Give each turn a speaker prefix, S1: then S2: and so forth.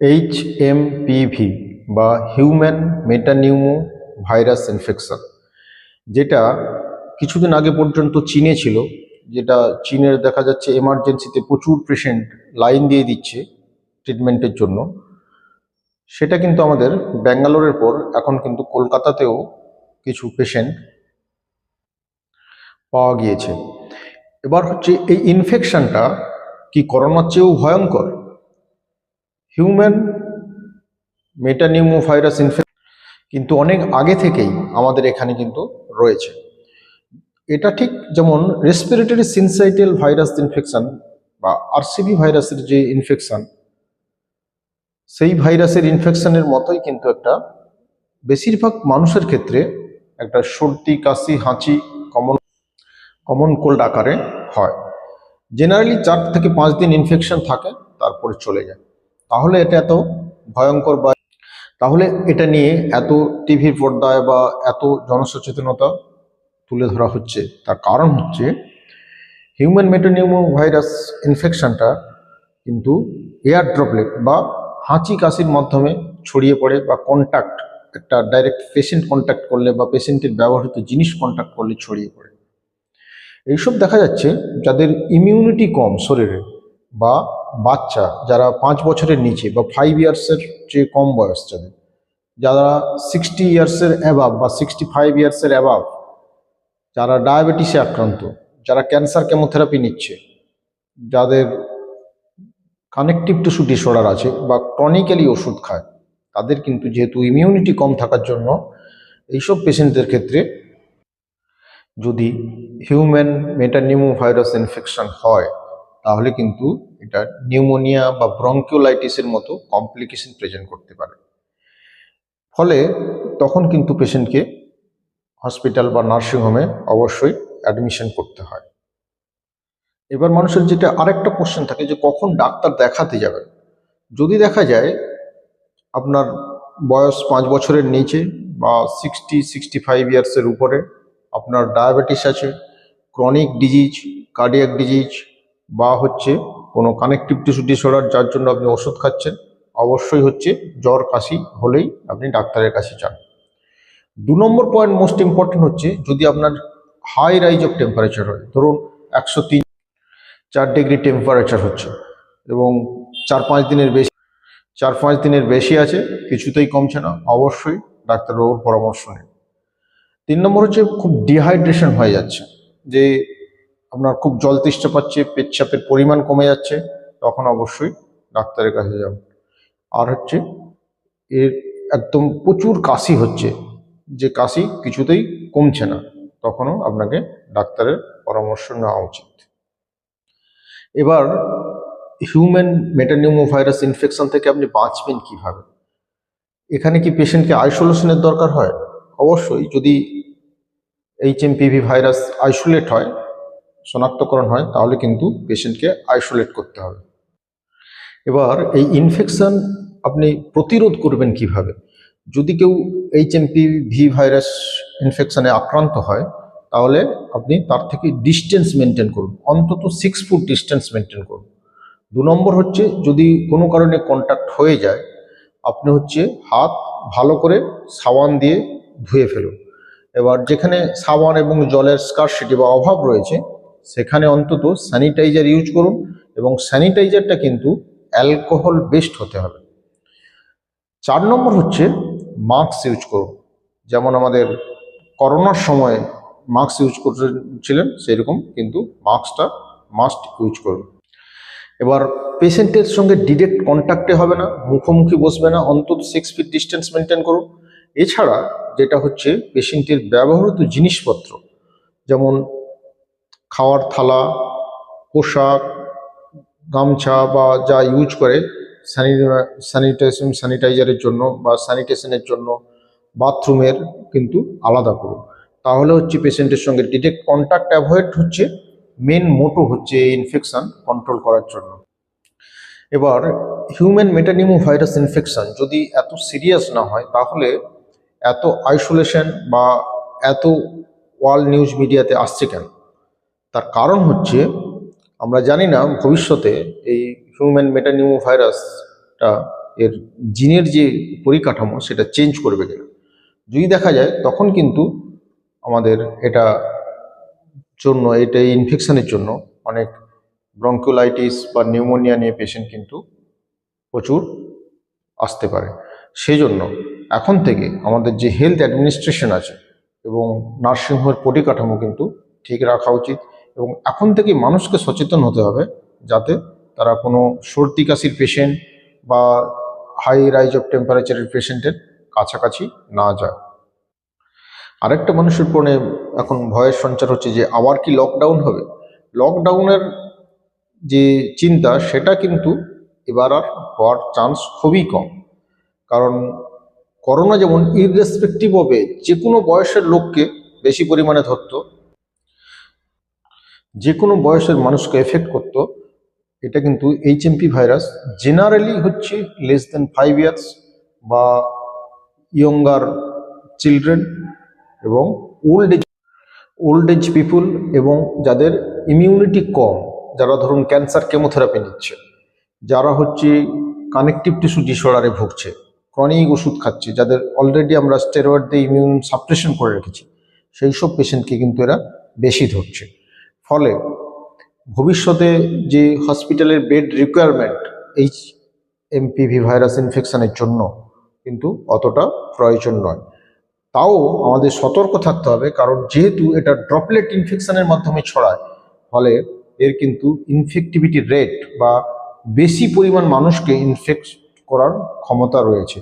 S1: H M PV বা human metapneumo virus infection যেটা কিছুদিন আগে পর্যন্ত চীনে ছিল, যেটা চীনের দেখা যাচ্ছে এমার্জেন্সিতে প্রচুর পেশেন্ট লাইন দিয়ে দিচ্ছে ট্রিটমেন্টের জন্য। সেটা কিন্তু আমাদের ব্যাঙ্গালোরের পর এখন কিন্তু কলকাতাতেও কিছু পেশেন্ট পাওয়া গিয়েছে। এবার হচ্ছে এই ইনফেকশনটা কি করোনার চেয়েও ভয়ঙ্কর? হিউম্যান মেটানিউমো ভাইরাস ইনফেকশন কিন্তু অনেক আগে থেকেই আমাদের এখানে কিন্তু রয়েছে। এটা ঠিক যেমন রেসপিরেটরি সিনসাইটেল ভাইরাস ইনফেকশন বা আরসিবি ভাইরাসের যে ইনফেকশন সেই ভাইরাসের ইনফেকশনের মতোই কিন্তু একটা বেশিরভাগ মানুষের ক্ষেত্রে একটা সর্দি, কাশি, হাঁচি কমন কমন কোল্ড আকারে হয়। জেনারেলি চার থেকে পাঁচ দিন ইনফেকশন থাকে, তারপরে চলে যায়। তাহলে এটা এত ভয়ঙ্কর বা তাহলে এটা নিয়ে এত টিভির পর্দায় বা এত জনসচেতনতা তুলে ধরা হচ্ছে। তার কারণ হচ্ছে হিউম্যান মেটোনিউমো ভাইরাস ইনফেকশনটা কিন্তু এয়ার ড্রপলেট বা হাঁচি কাশির মাধ্যমে ছড়িয়ে পড়ে বা কন্ট্যাক্ট একটা ডাইরেক্ট পেশেন্ট কন্ট্যাক্ট করলে বা পেশেন্টের ব্যবহৃত জিনিস কন্ট্যাক্ট করলে ছড়িয়ে পড়ে। এইসব দেখা যাচ্ছে যাদের ইমিউনিটি কম শরীরে বা বাচ্চা যারা পাঁচ বছরের নিচে বা ফাইভ ইয়ার্সের চেয়ে কম বয়স যাদের, যারা সিক্সটি ইয়ার্সের অ্যাবাভ বা সিক্সটি ফাইভ ইয়ার্সের অ্যাবাভ যারা ডায়াবেটিসে আক্রান্ত, যারা ক্যান্সার কেমোথেরাপি নিচ্ছে, যাদের কানেকটিভ টিস্যু ডিসঅর্ডার আছে বা ক্রনিক্যালি ওষুধ খায়, তাদের কিন্তু যেহেতু ইমিউনিটি কম থাকার জন্য এইসব পেশেন্টদের ক্ষেত্রে যদি হিউম্যান মেটানিউমো ভাইরাস ইনফেকশন হয় তাহলে কিন্তু এটা নিউমোনিয়া বা ব্রঙ্কিওলাইটিসের মতো কমপ্লিকেশন প্রেজেন্ট করতে পারে। ফলে তখন কিন্তু পেশেন্টকে হসপিটাল বা নার্সিংহোমে অবশ্যই অ্যাডমিশন করতে হয়। এবার মানুষের যেটা আরেকটা কোশ্চেন থাকে যে কখন ডাক্তার দেখাতে যাবে? যদি দেখা যায় আপনার বয়স পাঁচ বছরের নিচে বা সিক্সটি সিক্সটি ফাইভ ইয়ার্সের উপরে, আপনার ডায়াবেটিস আছে, ক্রনিক ডিজিজ, কার্ডিয়াক ডিজিজ বা হচ্ছে কোনো কানেকটিভ টিস্যু ডিসঅর্ডার যার জন্য আপনি ওষুধ খাচ্ছেন, অবশ্যই হচ্ছে জ্বর, কাশি হলেই আপনি ডাক্তারের কাছে যান। দু নম্বর পয়েন্ট মোস্ট ইম্পর্টেন্ট হচ্ছে যদি আপনার হাই রাইজ অফ টেম্পারেচার হয়, ধরুন একশো তিন চার ডিগ্রি টেম্পারেচার হচ্ছে এবং চার পাঁচ দিনের বেশি, চার পাঁচ দিনের বেশি আছে, কিছুতেই কমছে না, অবশ্যই ডাক্তারবাবুর পরামর্শ নিন। তিন নম্বর হচ্ছে খুব ডিহাইড্রেশন হয়ে যাচ্ছে, যে আপনার খুব জল তেষ্টা পাচ্ছে পেচ্ছাপের পরিমাণ কমে যাচ্ছে, তখন অবশ্যই ডাক্তারের কাছে যাবেন আর হচ্ছে, এর একদম প্রচুর কাশি হচ্ছে, যে কাশি কিছুতেই কমছে না, তখনও আপনাকে ডাক্তারের পরামর্শ নেওয়া উচিত। এবার হিউম্যান মেটানিউমো ভাইরাস ইনফেকশন থেকে আপনি বাঁচবেন কীভাবে? এখানে কি পেশেন্টকে আইসোলেশনের দরকার হয়? অবশ্যই, যদি এইচ এমপিভি ভাইরাস আইসোলেট হয় শনাক্তকরণ হয়, তাহলে কিন্তু পেশেন্টকে আইসোলেট করতে হবে। এবার এই ইনফেকশন আপনি প্রতিরোধ করবেন কীভাবে? যদি কেউ এইচ ভি ভাইরাস ইনফেকশানে আক্রান্ত হয়, তাহলে আপনি তার থেকে ডিস্টেন্স মেনটেন করুন, অন্তত সিক্স ফুট ডিস্টেন্স মেনটেন করুন। দু নম্বর হচ্ছে, যদি কোনো কারণে কন্ট্যাক্ট হয়ে যায়, আপনি হচ্ছে হাত ভালো করে সাবান দিয়ে ধুয়ে ফেলুন। এবার যেখানে সাবান এবং জলের স্কারসিটি বা অভাব রয়েছে সেখানে অন্তত স্যানিটাইজার ইউজ করুন এবং স্যানিটাইজারটা কিন্তু অ্যালকোহল বেসড হতে হবে। চার নম্বর হচ্ছে মাস্ক ইউজ করুন। যেমন আমাদের করোনার সময় মাস্ক ইউজ করছিলেন, সেরকম কিন্তু মাস্কটা মাস্ট ইউজ করুন। এবার পেশেন্টের সঙ্গে ডিরেক্ট কন্ট্যাক্টে হবে না, মুখোমুখি বসবে না, অন্তত সিক্স ফিট ডিস্টেন্স মেনটেন করুন। এছাড়া যেটা হচ্ছে পেশেন্টের ব্যবহৃত জিনিসপত্র, যেমন খাওয়ার থালা, পোশাক, গামছা বা যা ইউজ করে স্যানিটাইজেশন স্যানিটাইজারের জন্য বা স্যানিটেশনের জন্য বাথরুমের কিন্তু আলাদা করুন। তাহলে হচ্ছে পেশেন্টের সঙ্গে ডিরেক্ট কন্ট্যাক্ট অ্যাভয়েড হচ্ছে মেন মোটো হচ্ছে এই ইনফেকশান কন্ট্রোল করার জন্য। এবার হিউম্যান মেটানিমো ভাইরাস ইনফেকশান যদি এত সিরিয়াস না হয়, তাহলে এত আইসোলেশন বা এত ওয়ার্ল্ড নিউজ মিডিয়াতে আসছে কেন? তার কারণ হচ্ছে, আমরা জানি না ভবিষ্যতে এই হিউম্যান মেটানিউমো ভাইরাসটা এর জিনের যে পরিকাঠামো সেটা চেঞ্জ করবে কিনা। যদি দেখা যায়, তখন কিন্তু আমাদের এটা জন্য, এটা ইনফেকশনের জন্য অনেক ব্রঙ্কোলাইটিস বা নিউমোনিয়া নিয়ে পেশেন্ট কিন্তু প্রচুর আসতে পারে। সেই জন্য এখন থেকে আমাদের যে হেলথ অ্যাডমিনিস্ট্রেশন আছে এবং নার্সিংহোমের পরিকাঠামো কিন্তু ঠিক রাখা উচিত। এবং এখন থেকে মানুষকে সচেতন হতে হবে যাতে তারা কোনো সর্দি কাশির পেশেন্ট বা হাই রাইজ অফ টেম্পারেচারের পেশেন্টের কাছাকাছি না যায়। আরেকটা মানুষের মনে এখন ভয়ের সঞ্চার হচ্ছে যে, আবার কি লকডাউন হবে? লকডাউনের যে চিন্তা, সেটা কিন্তু এবার আর হওয়ার চান্স খুবই কম। কারণ করোনা যেমন ইররেসপেক্টিভ হবে যে কোনো বয়সের লোককে বেশি পরিমাণে ধরতো যে কোনো বয়সের মানুষকে এফেক্ট করতো, এটা কিন্তু এইচ এইচএমপি ভাইরাস জেনারেলি হচ্ছে লেস দেন ফাইভ ইয়ার্স বা ইয়ঙ্গার চিলড্রেন এবং old age old age people এবং যাদের ইমিউনিটি কম, যারা ধরুন ক্যান্সার কেমোথেরাপি নিচ্ছে, যারা হচ্ছে কানেকটিভ টিস্যু ডিসঅর্ডারে ভুগছে ক্রনিক ওষুধ খাচ্ছে, যাদের অলরেডি আমরা স্টেরয়েড দিয়ে ইমিউন সাপ্রেশন করে রেখেছি, সেই সব পেশেন্টকে কিন্তু এরা বেশি ধরছে। ফলে ভবিষ্যতে যে হসপিটালের bed requirement H MPV virus ইনফেকশনের জন্য কিন্তু অতটা প্রয়োজন নয়। তাও আমাদের সতর্ক থাকতে হবে কারণ যেহেতু এটা ড্রপলেট ইনফেকশনের মাধ্যমে ছড়ায়, ফলে এর কিন্তু ইনফেক্টিভিটি রেট বা বেশি পরিমাণ মানুষকে ইনফেক্ট করার ক্ষমতা রয়েছে।